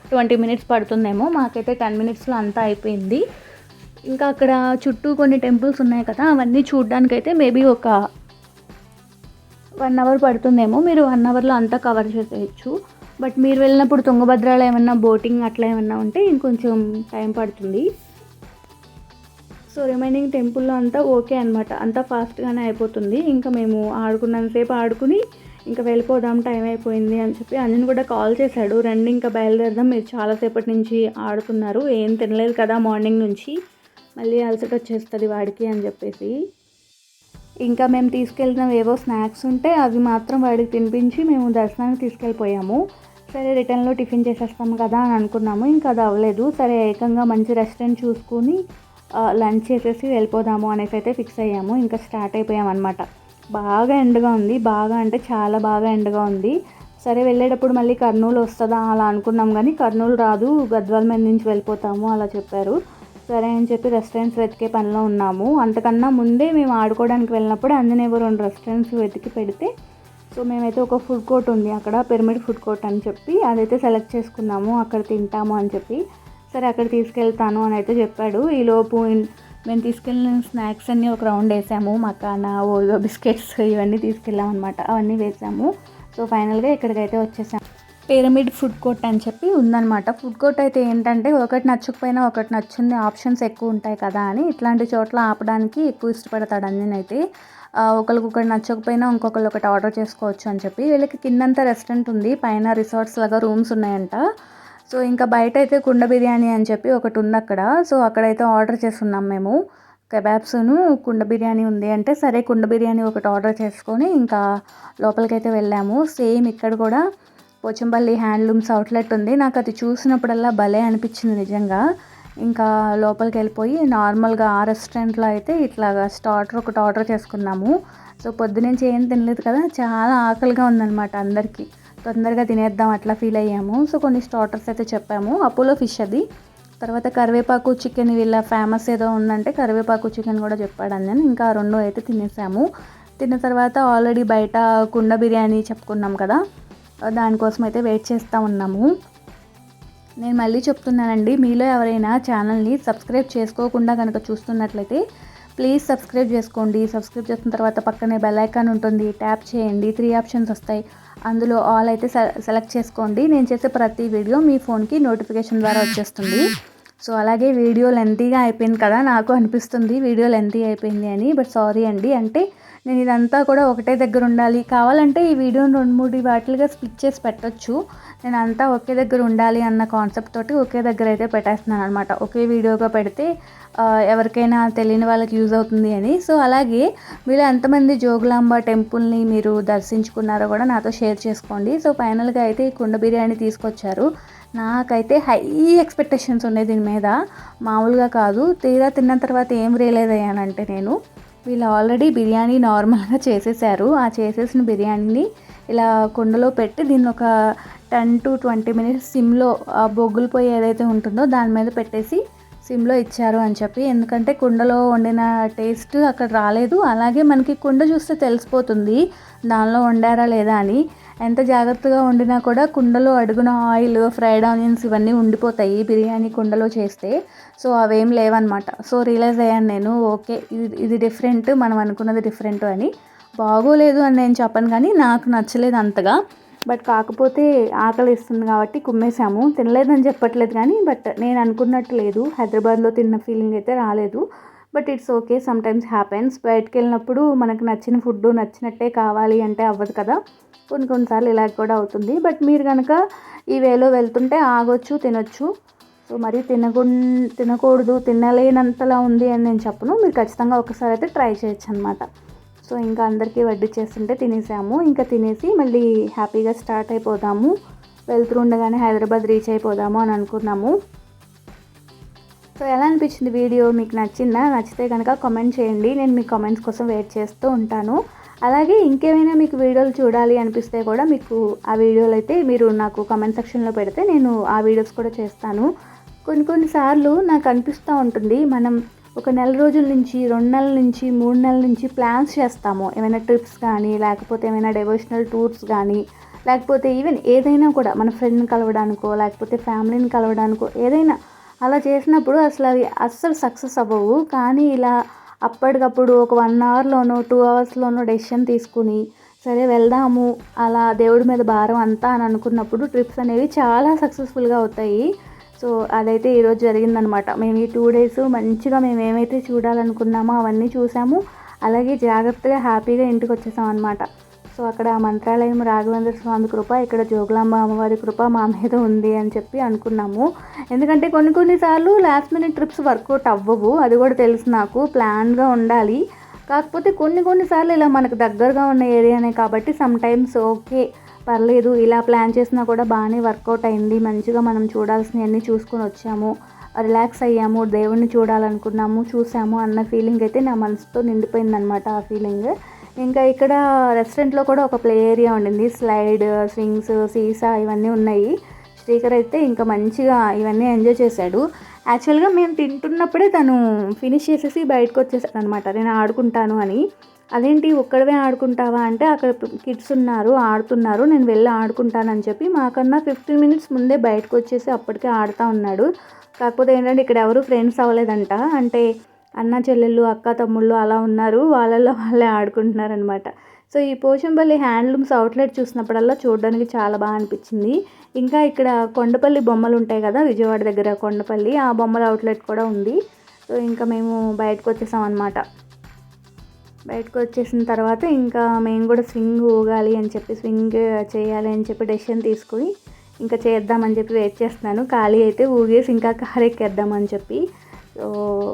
ట్వంటీ మినిట్స్ పడుతుందేమో. మాకైతే టెన్ మినిట్స్లో అంతా అయిపోయింది. ఇంకా అక్కడ చుట్టూ కొన్ని టెంపుల్స్ ఉన్నాయి కదా అవన్నీ చూడడానికైతే మేబీ ఒక వన్ అవర్ పడుతుందేమో. మీరు వన్ అవర్లో అంతా కవర్ చేసేయచ్చు. బట్ మీరు వెళ్ళినప్పుడు తుంగభద్రలో ఏమన్నా బోటింగ్ అట్లా ఏమన్నా ఉంటే ఇంకొంచెం టైం పడుతుంది. సో రిమైనింగ్ టెంపుల్లో అంతా ఓకే అనమాట అంతా ఫాస్ట్గానే అయిపోతుంది. ఇంకా మేము ఆడుకున్నంతసేపు ఆడుకుని ఇంకా వెళ్ళిపోదాం టైం అయిపోయింది అని చెప్పి అంజన్ కూడా కాల్ చేశాడు. రండి ఇంకా బయలుదేరదాం. మీరు చాలాసేపటి నుంచి ఆడుతున్నారు. ఏం తినలేదు కదా మార్నింగ్ నుంచి. మళ్ళీ అలసట వచ్చేస్తుంది వాడికి అని చెప్పేసి. ఇంకా మేము తీసుకెళ్ళిన ఏవో స్నాక్స్ ఉంటే అవి మాత్రం వాడికి తినిపించి మేము దర్శనానికి తీసుకెళ్ళిపోయాము. సరే రిటర్న్లో టిఫిన్ చేసేస్తాము కదా అని అనుకున్నాము. ఇంకా అది అవ్వలేదు. సరే ఏకంగా మంచి రెస్టారెంట్ చూసుకుని లంచ్ చేసేసి వెళ్ళిపోదాము అనేసి అయితే ఫిక్స్ అయ్యాము. ఇంకా స్టార్ట్ అయిపోయాం అనమాట బాగా ఎండగా ఉంది. బాగా అంటే చాలా బాగా ఎండగా ఉంది. సరే వెళ్ళేటప్పుడు మళ్ళీ కర్నూలు వస్తుందా అలా అనుకున్నాం కానీ కర్నూలు రాదు. గద్వాల మీద నుంచి వెళ్ళిపోతాము అలా చెప్పారు. సరే అని చెప్పి రెస్టారెంట్స్ వెతికే పనిలో ఉన్నాము. అంతకన్నా ముందే మేము ఆడుకోవడానికి వెళ్ళినప్పుడు అందునేవో రెండు రెస్టారెంట్స్ వెతికి పెడితే సో మేమైతే ఒక ఫుడ్ కోర్ట్ ఉంది అక్కడ పిరమిడ్ ఫుడ్ కోర్ట్ అని చెప్పి అదైతే సెలెక్ట్ చేసుకున్నాము. అక్కడ తింటాము అని చెప్పి. సరే అక్కడ తీసుకెళ్తాను అని అయితే చెప్పాడు. ఈలోపు మేము తీసుకెళ్ళిన స్నాక్స్ అన్నీ ఒక రౌండ్ వేసాము. మకానా ఓయో బిస్కెట్స్ ఇవన్నీ తీసుకెళ్ళాం అనమాట అవన్నీ వేసాము. సో ఫైనల్గా ఇక్కడికైతే వచ్చేసాము పిరమిడ్ ఫుడ్ కోర్ట్ అని చెప్పి ఉందన్నమాట. ఫుడ్ కోర్ట్ అయితే ఏంటంటే ఒకటి నచ్చకపోయినా ఒకటి నచ్చింది ఆప్షన్స్ ఎక్కువ ఉంటాయి కదా అని ఇట్లాంటి చోట్ల ఆపడానికి ఎక్కువ ఇష్టపడతాడు అయితే. ఒకరికి ఒకటి నచ్చకపోయినా ఇంకొకరు ఒకటి ఆర్డర్ చేసుకోవచ్చు అని చెప్పి. వీళ్ళకి కిందంతా రెస్టారెంట్ ఉంది. పైన రిసార్ట్స్ లాగా రూమ్స్ ఉన్నాయంట. సో ఇంకా బయట అయితే కుండ బిర్యానీ అని చెప్పి ఒకటి ఉంది అక్కడ. సో అక్కడైతే ఆర్డర్ చేస్తున్నాం మేము. కెబాబ్స్ను కుండ బిర్యానీ ఉంది అంటే సరే కుండ బిర్యానీ ఒకటి ఆర్డర్ చేసుకొని ఇంకా లోపలికైతే వెళ్ళాము. సేమ్ ఇక్కడ కూడా పోచంపల్లి హ్యాండ్లూమ్స్ అవుట్లెట్ ఉంది. నాకు అది చూసినప్పుడల్లా భలే అనిపించింది నిజంగా. ఇంకా లోపలికి వెళ్ళిపోయి నార్మల్గా ఆ రెస్టారెంట్లో అయితే ఇట్లాగా స్టార్టర్ ఒకటి ఆర్డర్ చేసుకున్నాము. సో పొద్దునుంచి ఏం తినలేదు కదా చాలా ఆకలిగా ఉందన్నమాట అందరికీ. తొందరగా తినేద్దాం అట్లా ఫీల్ అయ్యాము. సో కొన్ని స్టార్టర్స్ అయితే చెప్పాము. అపోలో ఫిష్ అది. తర్వాత కరివేపాకు చికెన్ వీళ్ళ ఫేమస్ ఏదో ఉందంటే కరివేపాకు చికెన్ కూడా చెప్పాడు నేను ఇంకా రెండు అయితే తినేసాము. తిన్న తర్వాత ఆల్రెడీ బయట కుండ బిర్యానీ చెప్పుకున్నాం కదా. దానికోసం అయితే వెయిట్ చేస్తూ ఉన్నాము. నేను మళ్ళీ చెప్తున్నానండి మీలో ఎవరైనా ఛానల్ని సబ్స్క్రైబ్ చేసుకోకుండా కనుక చూస్తున్నట్లయితే ప్లీజ్ సబ్స్క్రైబ్ చేసుకోండి. సబ్స్క్రైబ్ చేసిన తర్వాత పక్కనే బెల్ ఐకాన్ ఉంటుంది. ట్యాప్ చేయండి. త్రీ ఆప్షన్స్ వస్తాయి. అందులో ఆల్ అయితే సెలెక్ట్ చేసుకోండి. నేను చేసే ప్రతి వీడియో మీ ఫోన్కి నోటిఫికేషన్ ద్వారా వచ్చేస్తుంది. సో అలాగే వీడియో లెంతీగా అయిపోయింది కదా నాకు అనిపిస్తుంది వీడియో లెంతీ అయిపోయింది అని బట్ సారీ అండి. అంటే నేను ఇదంతా కూడా ఒకటే దగ్గర ఉండాలి. కావాలంటే ఈ వీడియోని రెండు మూడు వాటిలుగా స్పిచ్ చేసి పెట్టచ్చు. నేను అంతా ఒకే దగ్గర ఉండాలి అన్న కాన్సెప్ట్ తోటి ఒకే దగ్గర అయితే పెట్టేస్తున్నాను అనమాట ఒకే వీడియోగా పెడితే ఎవరికైనా తెలియని వాళ్ళకి యూజ్ అవుతుంది అని. సో అలాగే మీరు ఎంతమంది జోగులాంబ టెంపుల్ని మీరు దర్శించుకున్నారో కూడా నాతో షేర్ చేసుకోండి. సో ఫైనల్గా అయితే ఈ కుండ బిర్యానీ తీసుకొచ్చారు. నాకైతే హై ఎక్స్పెక్టేషన్స్ ఉన్నాయి దీని మీద. మామూలుగా కాదు. తీరా తిన్న తర్వాత ఏం రియలైజ్ అయ్యానంటే నేను వీళ్ళు ఆల్రెడీ బిర్యానీ నార్మల్గా చేసేసారు. ఆ చేసేసిన బిర్యానీని ఇలా కుండలో పెట్టి దీన్ని ఒక టెన్ టు ట్వంటీ మినిట్స్ సిమ్లో ఆ బొగ్గులు పొయ్యి ఏదైతే ఉంటుందో దాని మీద పెట్టేసి సిమ్లో ఇచ్చారు అని చెప్పి. ఎందుకంటే కుండలో వండిన టేస్ట్ అక్కడ రాలేదు. అలాగే మనకి కుండ చూస్తే తెలిసిపోతుంది దానిలో వండారా లేదా అని. ఎంత జాగ్రత్తగా వండినా కూడా కుండలో అడుగున ఆయిల్ ఫ్రైడ్ ఆనియన్స్ ఇవన్నీ ఉండిపోతాయి బిర్యానీ కుండలో చేస్తే. సో అవేం లేవన్నమాట. సో రియలైజ్ అయ్యాను నేను. ఓకే ఇది ఇది డిఫరెంట్ మనం అనుకున్నది డిఫరెంట్ అని. బాగోలేదు అని నేను చెప్పను కానీ నాకు నచ్చలేదు అంతగా. బట్ కాకపోతే ఆకలి ఇస్తుంది కాబట్టి కుమ్మేశాము. తినలేదని చెప్పట్లేదు కానీ బట్ నేను అనుకున్నట్టు లేదు. హైదరాబాద్లో తిన్న ఫీలింగ్ అయితే రాలేదు. But it's okay sometimes happens. బయటకు వెళ్ళినప్పుడు మనకు నచ్చిన ఫుడ్ నచ్చినట్టే కావాలి అంటే అవ్వదు కదా. కొన్ని కొన్నిసార్లు ఇలా కూడా అవుతుంది. బట్ మీరు కనుక ఈ వేలో వెళ్తుంటే ఆగొచ్చు తినొచ్చు. సో మరి తినకు తినకూడదు తినలేనంతలా ఉంది అని నేను చెప్పను. మీరు ఖచ్చితంగా ఒకసారి అయితే ట్రై చేయొచ్చు అనమాట సో ఇంకా అందరికీ వడ్డీ చేస్తుంటే తినేసాము. ఇంకా తినేసి మళ్ళీ హ్యాపీగా స్టార్ట్ అయిపోదాము. వెళ్తుండగానే హైదరాబాద్ రీచ్ అయిపోదాము అని అనుకున్నాము. సో ఎలా అనిపించింది వీడియో? మీకు నచ్చిందా? నచ్చితే కనుక కామెంట్ చేయండి. నేను మీ కామెంట్స్ కోసం వెయిట్ చేస్తూ ఉంటాను. అలాగే ఇంకేమైనా మీకు వీడియోలు చూడాలి అనిపిస్తే కూడా మీకు ఆ వీడియోలు అయితే మీరు నాకు కామెంట్ సెక్షన్లో పెడితే నేను ఆ వీడియోస్ కూడా చేస్తాను. కొన్ని కొన్నిసార్లు నాకు అనిపిస్తూ ఉంటుంది. మనం ఒక నెల రోజుల నుంచి రెండు నెలల నుంచి మూడు నెలల నుంచి ప్లాన్స్ చేస్తాము. ఏమైనా ట్రిప్స్ కానీ లేకపోతే ఏమైనా డెవోషనల్ టూర్స్ కానీ లేకపోతే ఈవెన్ ఏదైనా కూడా మన ఫ్రెండ్ని కలవడానికో లేకపోతే ఫ్యామిలీని కలవడానికో ఏదైనా అలా చేసినప్పుడు అసలు అవి అస్సలు సక్సెస్ అవ్వవు. కానీ ఇలా అప్పటికప్పుడు ఒక వన్ అవర్లోనో టూ అవర్స్లోనో డెసిషన్ తీసుకుని సరే వెళ్దాము అలా దేవుడి మీద భారం అంతా అని అనుకున్నప్పుడు ట్రిప్స్ అనేవి చాలా సక్సెస్ఫుల్గా అవుతాయి. సో అదైతే ఈరోజు జరిగిందనమాట. మేము ఈ టూ డేస్ మంచిగా మేము ఏమైతే చూడాలనుకున్నామో అవన్నీ చూసాము. అలాగే జాగ్రత్తగా హ్యాపీగా ఇంటికి వచ్చేసాం అనమాట సో అక్కడ మంత్రాలయం రాఘవేంద్ర స్వామి కృప ఇక్కడ జోగులాంబ అమ్మవారి కృప మా మీద ఉంది అని చెప్పి అనుకున్నాము. ఎందుకంటే కొన్ని కొన్నిసార్లు లాస్ట్ మినిట్ ట్రిప్స్ వర్కౌట్ అవ్వవు అది కూడా తెలుసు నాకు ప్లాన్గా ఉండాలి. కాకపోతే కొన్ని కొన్నిసార్లు ఇలా మనకు దగ్గరగా ఉన్న ఏరియానే కాబట్టి సమ్ టైమ్స్ ఓకే పర్లేదు ఇలా ప్లాన్ చేసినా కూడా బాగానే వర్కౌట్ అయింది మంచిగా మనం చూడాల్సినవన్నీ చూసుకొని వచ్చాము. రిలాక్స్ అయ్యాము దేవుణ్ణి చూడాలనుకున్నాము చూసాము అన్న ఫీలింగ్ అయితే నా మనసుతో నిండిపోయిందనమాట ఆ ఫీలింగ్ ఇంకా ఇక్కడ రెస్టారెంట్లో కూడా ఒక ప్లే ఏరియా ఉండింది. స్లైడ్ స్వింగ్స్ సీసా ఇవన్నీ ఉన్నాయి. శ్రీకర్ అయితే ఇంకా మంచిగా ఇవన్నీ ఎంజాయ్ చేశాడు. యాక్చువల్గా మేము తింటున్నప్పుడే తను ఫినిష్ చేసేసి బయటకు వచ్చేసాడు అనమాట నేను ఆడుకుంటాను అని. అదేంటి ఒక్కడవే ఆడుకుంటావా? అంటే అక్కడ కిడ్స్ ఉన్నారు ఆడుతున్నారు నేను వెళ్ళి ఆడుకుంటానని చెప్పి మాకన్నా ఫిఫ్టీన్ మినిట్స్ ముందే బయటకు వచ్చేసి అప్పటికే ఆడుతూ ఉన్నాడు. కాకపోతే ఏంటంటే ఇక్కడ ఎవరు ఫ్రెండ్స్ అవ్వలేదంట. అంటే అన్న చెల్లెళ్ళు అక్క తమ్ముళ్ళు అలా ఉన్నారు. వాళ్ళల్లో వాళ్ళే ఆడుకుంటున్నారనమాట సో ఈ పోచంపల్లి హ్యాండ్లూమ్స్ అవుట్లెట్ చూసినప్పుడల్లా చూడడానికి చాలా బాగా అనిపించింది. ఇంకా ఇక్కడ కొండపల్లి బొమ్మలు ఉంటాయి కదా విజయవాడ దగ్గర కొండపల్లి ఆ బొమ్మల అవుట్లెట్ కూడా ఉంది. సో ఇంకా మేము బయటకు వచ్చేసాం అనమాట బయటకు వచ్చేసిన తర్వాత ఇంకా మేము కూడా స్వింగ్ ఊగాలి అని చెప్పి స్వింగ్ చేయాలి అని చెప్పి డెసిషన్ తీసుకుని ఇంకా చేద్దామని చెప్పి వెయిట్ చేస్తున్నాను. ఖాళీ అయితే ఊగేసి ఇంకా కారు ఎక్కేద్దామని చెప్పి సో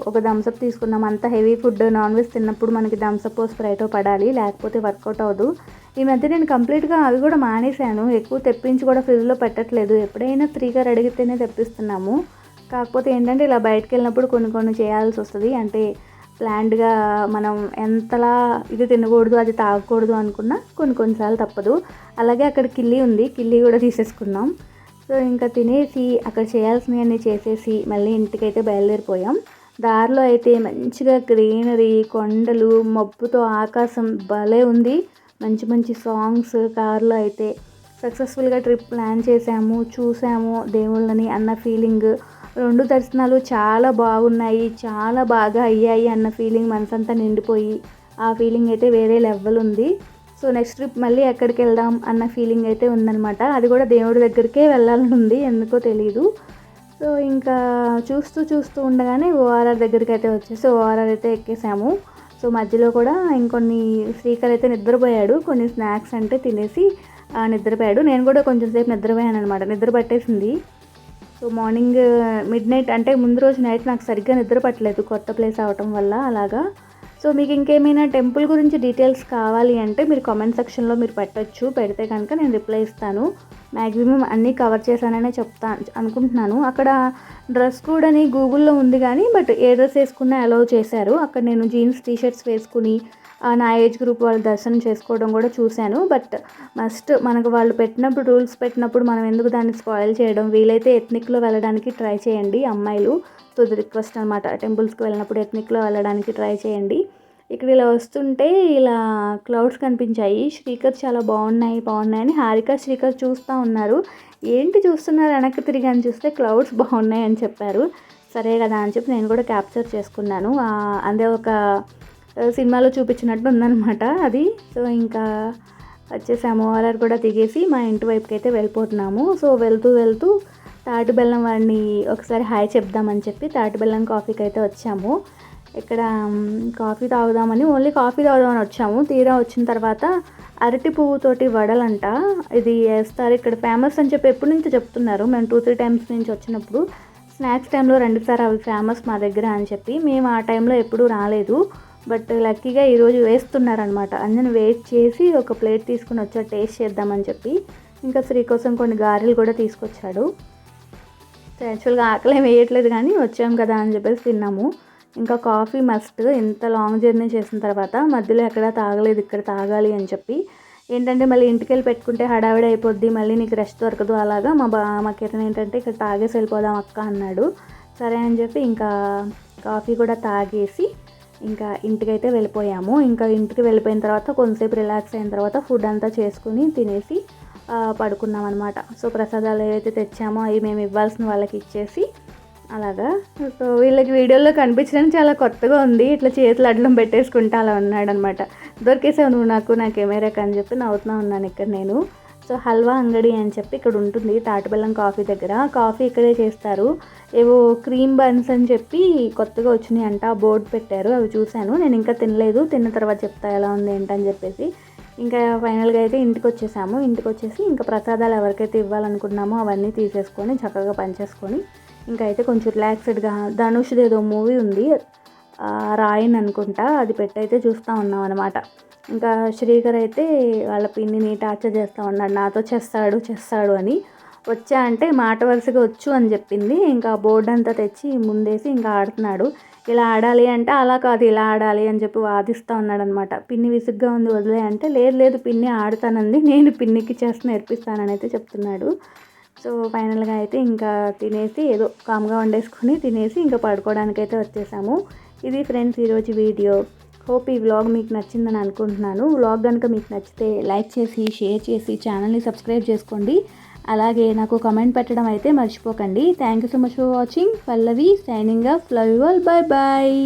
ఒక థమ్స్అప్ తీసుకున్నాం అంత హెవీ ఫుడ్ నాన్ వెజ్ తిన్నప్పుడు మనకి థమ్స్అప్ స్ప్రైటో పడాలి లేకపోతే వర్కౌట్ అవ్వదు. ఈ మధ్య నేను కంప్లీట్గా అవి కూడా మానేశాను. ఎక్కువ తెప్పించి కూడా ఫ్రిడ్జ్లో పెట్టట్లేదు. ఎప్పుడైనా ఫ్రీగా అడిగితేనే తెప్పిస్తున్నాము. కాకపోతే ఏంటంటే ఇలా బయటకు వెళ్ళినప్పుడు కొన్ని కొన్ని చేయాల్సి వస్తుంది. అంటే ప్లాండ్గా మనం ఎంతలా ఇది తినకూడదు అది తాగకూడదు అనుకున్నా కొన్ని కొన్నిసార్లు తప్పదు. అలాగే అక్కడ కిల్లి ఉంది. కిల్లి కూడా తీసేసుకున్నాం సో ఇంకా తినేసి అక్కడ చేయాల్సినవన్నీ చేసేసి మళ్ళీ ఇంటికైతే బయలుదేరిపోయాం. దారిలో అయితే మంచిగా గ్రీనరీ కొండలు మబ్బుతో ఆకాశం భలే ఉంది. మంచి మంచి సాంగ్స్ కార్లో అయితే సక్సెస్ఫుల్గా ట్రిప్ ప్లాన్ చేసాము చూసాము దేవుళ్ళని అన్న ఫీలింగ్. రెండు దర్శనాలు చాలా బాగున్నాయి చాలా బాగా అయ్యాయి అన్న ఫీలింగ్ మనసంతా నిండిపోయి ఆ ఫీలింగ్ అయితే వేరే లెవెల్ ఉంది. సో నెక్స్ట్ ట్రిప్ మళ్ళీ ఎక్కడికి వెళ్దాం అన్న ఫీలింగ్ అయితే ఉందనమాట అది కూడా దేవుడి దగ్గరికే వెళ్ళాలని ఉంది ఎందుకో తెలీదు. సో ఇంకా చూస్తూ చూస్తూ ఉండగానే ఓఆర్ఆర్ దగ్గరికి అయితే వచ్చేసి ఓఆర్ఆర్ అయితే ఎక్కేసాము. సో మధ్యలో కూడా ఇంకొన్ని శ్రీకర్ అయితే నిద్రపోయాడు. కొన్ని స్నాక్స్ అంటే తినేసి నిద్రపోయాడు. నేను కూడా కొంచెం సేపు నిద్రపోయాను అనమాట నిద్ర పట్టేసింది. సో మార్నింగ్ మిడ్ నైట్ అంటే ముందు రోజు నైట్ నాకు సరిగ్గా నిద్ర పట్టలేదు. కొత్త ప్లేస్ అవటం వల్ల అలాగా. సో మీకు ఇంకేమైనా టెంపుల్ గురించి డీటెయిల్స్ కావాలి అంటే మీరు కామెంట్ సెక్షన్లో మీరు పెట్టచ్చు. పెడితే కనుక నేను రిప్లై ఇస్తాను. మ్యాక్సిమం అన్నీ కవర్ చేశాననే చెప్తా అనుకుంటున్నాను. అక్కడ డ్రెస్ కూడా గూగుల్లో ఉంది కానీ బట్ ఏ డ్రెస్ వేసుకున్నా అలౌ చేశారు. అక్కడ నేను జీన్స్ టీషర్ట్స్ వేసుకుని నా ఏజ్ గ్రూప్ వాళ్ళు దర్శనం చేసుకోవడం కూడా చూశాను. బట్ మస్ట్ మనకు వాళ్ళు పెట్టినప్పుడు రూల్స్ పెట్టినప్పుడు మనం ఎందుకు దాన్ని స్పాయిల్ చేయడం? వీలైతే ఎథ్నిక్లో వెళ్ళడానికి ట్రై చేయండి అమ్మాయిలు. తుది రిక్వెస్ట్ అనమాట టెంపుల్స్కి వెళ్ళినప్పుడు ఎథ్నిక్లో వెళ్ళడానికి ట్రై చేయండి. ఇక్కడ ఇలా వస్తుంటే ఇలా క్లౌడ్స్ కనిపించాయి. స్పీకర్ చాలా బాగున్నాయి బాగున్నాయి అని హారిక స్పీకర్ చూస్తూ ఉన్నారు. ఏంటి చూస్తున్నారు? వెనక్కి తిరిగి అని చూస్తే క్లౌడ్స్ బాగున్నాయి అని చెప్పారు. సరే కదా అని చెప్పి నేను కూడా క్యాప్చర్ చేసుకున్నాను. అదే ఒక సినిమాలో చూపించినట్టు ఉందన్నమాట అది. సో ఇంకా వచ్చే ఆర్ఆర్ కూడా దిగేసి మా ఇంటి వైపుకి అయితే వెళ్ళిపోతున్నాము. సో వెళ్తూ వెళ్తూ తాటి బెల్లం వాడిని ఒకసారి హాయ్ చెప్దామని చెప్పి తాటి బెల్లం కాఫీకి అయితే వచ్చాము. ఇక్కడ కాఫీ తాగుదామని ఓన్లీ కాఫీ తాగుదామని వచ్చాము. తీరా వచ్చిన తర్వాత అరటి పువ్వుతోటి వడలంట. ఇది వేస్తారు. ఇక్కడ ఫేమస్ అని చెప్పి ఎప్పటి నుంచో చెప్తున్నారు. మేము టూ త్రీ టైమ్స్ నుంచి వచ్చినప్పుడు స్నాక్స్ టైంలో రెండుసారి అవి ఫేమస్ మా దగ్గర అని చెప్పి. మేము ఆ టైంలో ఎప్పుడూ రాలేదు. బట్ లక్కీగా ఈరోజు వేస్తున్నారనమాట అందరిని వెయిట్ చేసి ఒక ప్లేట్ తీసుకుని వచ్చా టేస్ట్ చేద్దామని చెప్పి. ఇంకా శ్రీ కోసం కొన్ని గారెలు కూడా తీసుకొచ్చాడు. యాక్చువల్గా ఆకలి ఏం వేయట్లేదు కానీ వచ్చాం కదా అని చెప్పేసి తిన్నాము. ఇంకా కాఫీ మస్ట్ ఎంత లాంగ్ జర్నీ చేసిన తర్వాత మధ్యలో ఎక్కడ తాగలేదు ఇక్కడ తాగాలి అని చెప్పి. ఏంటంటే మళ్ళీ ఇంటికి వెళ్ళి పెట్టుకుంటే హడావిడి అయిపోద్ది మళ్ళీ నీకు రెస్ట్ దొరకదు అలాగా. మా బా మా కిరణ్ ఏంటంటే ఇక్కడ తాగేసి వెళ్ళిపోదాం అక్క అన్నాడు. సరే అని చెప్పి ఇంకా కాఫీ కూడా తాగేసి ఇంకా ఇంటికైతే వెళ్ళిపోయాము. ఇంకా ఇంటికి వెళ్ళిపోయిన తర్వాత కొంతసేపు రిలాక్స్ అయిన తర్వాత ఫుడ్ అంతా చేసుకుని తినేసి పడుకున్నాం అనమాట సో ప్రసాదాలు ఏవైతే తెచ్చామో అవి మేము ఇవ్వాల్సిన వాళ్ళకి ఇచ్చేసి అలాగా. సో వీళ్ళకి వీడియోలో కనిపించడానికి చాలా కొత్తగా ఉంది. ఇట్లా చేతులు అడ్డం పెట్టేసుకుంటా అలా ఉన్నాడనమాట దొరికేసావు నువ్వు నాకు నా కెమెరాకి అని చెప్పి నవ్వుతున్నా ఉన్నాను ఇక్కడ నేను. సో హల్వా అంగడి అని చెప్పి ఇక్కడ ఉంటుంది తాటిబెల్లం కాఫీ దగ్గర. కాఫీ ఇక్కడే చేస్తారు. ఏవో క్రీమ్ బన్స్ అని చెప్పి కొత్తగా వచ్చినాయి అంట. బోర్డు పెట్టారు. అవి చూశాను. నేను ఇంకా తినలేదు. తిన్న తర్వాత చెప్తా ఎలా ఉంది ఏంటని చెప్పేసి ఇంకా ఫైనల్గా అయితే ఇంటికి వచ్చేసాము ఇంటికి వచ్చేసి ఇంకా ప్రసాదాలు ఎవరికైతే ఇవ్వాలనుకున్నామో అవన్నీ తీసేసుకొని చక్కగా పనిచేసుకొని ఇంకా అయితే కొంచెం రిలాక్స్డ్గా ధనుష్ది ఏదో మూవీ ఉంది. రాయన్ అనుకుంటా అది పెట్టయితే చూస్తూ ఉన్నాం అనమాట ఇంకా శ్రీకర్ అయితే వాళ్ళ పిన్నిని టార్చర్ చేస్తూ ఉన్నాడు. నాతో చేస్తాడు చేస్తాడు అని వచ్చా అంటే మాట వరుసగా వచ్చు అని చెప్పింది. ఇంకా బోర్డు అంతా తెచ్చి ముందేసి ఇంకా ఆడుతున్నాడు. ఇలా ఆడాలి అంటే అలా కాదు ఇలా ఆడాలి అని చెప్పి వాదిస్తూ ఉన్నాడు అనమాట పిన్ని విసుగ్గా ఉంది వదిలే అంటే లేదు లేదు పిన్ని ఆడుతానంది నేను పిన్నికి చేసి నేర్పిస్తానని అయితే చెప్తున్నాడు. సో ఫైనల్గా అయితే ఇంకా తినేసి ఏదో కామ్గా వండేసుకొని తినేసి ఇంకా పడుకోవడానికి అయితే వచ్చేసాము. ఇది ఫ్రెండ్స్ ఈరోజు వీడియో. హోప్ ఈ వ్లాగ్ మీకు నచ్చిందని అనుకుంటున్నాను. వ్లాగ్ కనుక మీకు నచ్చితే లైక్ చేసి షేర్ చేసి ఛానల్ని సబ్స్క్రైబ్ చేసుకోండి. అలాగే నాకు కమెంట్ పెట్టడం అయితే మర్చిపోకండి. Thank you so much for watching Pallavi signing off love you all bye bye